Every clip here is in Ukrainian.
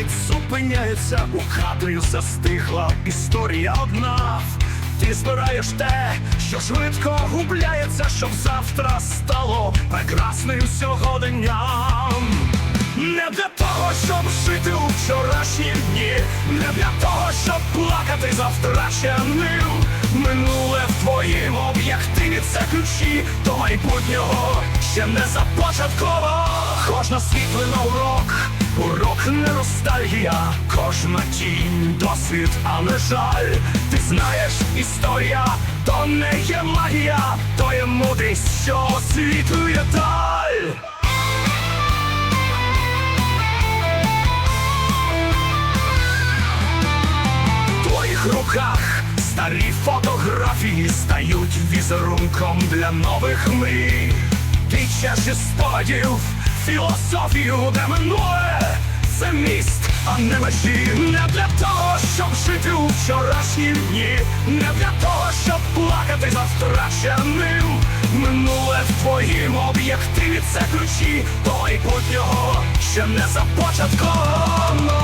мить зупиняється, у кадрі застигла історія одна. Ти збираєш те, що швидко губляється, щоб завтра стало прекрасним сьогоденням. Не для того, щоб жити у вчорашні дні, не для того, щоб плакати за втраченим. Минуле в твоїм об'єктиві це ключі до майбутнього ще не започатково. Кожна світлина урок, урок не ностальгія, кожна тінь досвід, а не жаль. Ти знаєш, історія то не є магія, то є мудрість, що освітлює даль. В твоїх руках старі фотографії стають візерунком для нових мрій. Ти чаші спогадів, філософію, де минуле це міст, а не межі. Не для того, щоб жити у вчорашні дні, не для того, щоб плакати за втраченим. Минуле в твоїм об'єктиві це ключі до майбутнього ще не започатковано.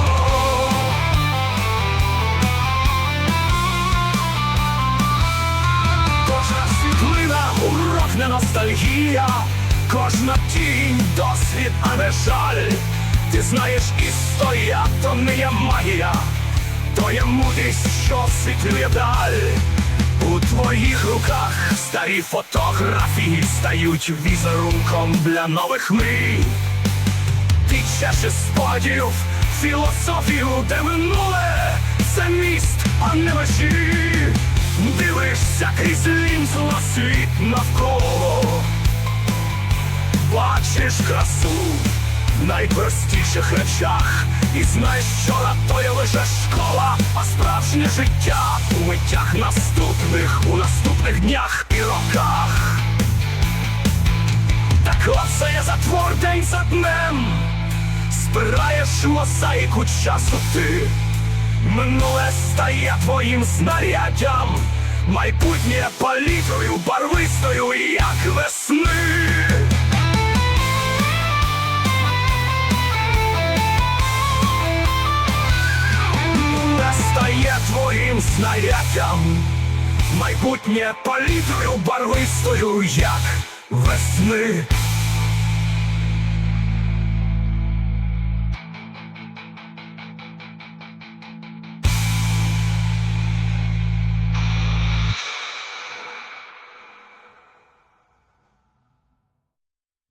Кожна світлина, урок не ностальгія, кожна тінь досвід, а не жаль. Ти знаєш, історія то не є магія, то є мудрість, що освітлює даль. У твоїх руках старі фотографії стають візерунком для нових мрій. Ти чаші сподів, філософію, де минуле це міст, а не межі. Дивишся крізь лінзу на світ навколо. Бачиш красу в найпростіших речах. І знаєш, що на то є лише школа, а справжнє життя у миттях наступних, у наступних днях і роках. Так оце є затвор день за днем Збираєш мозаїку часу ти Минуле стає твоїм знаряддям Майбутнє палітрою барвистою, як весни твоїм знаряддям Майбутнє палітрою барвистою, як весни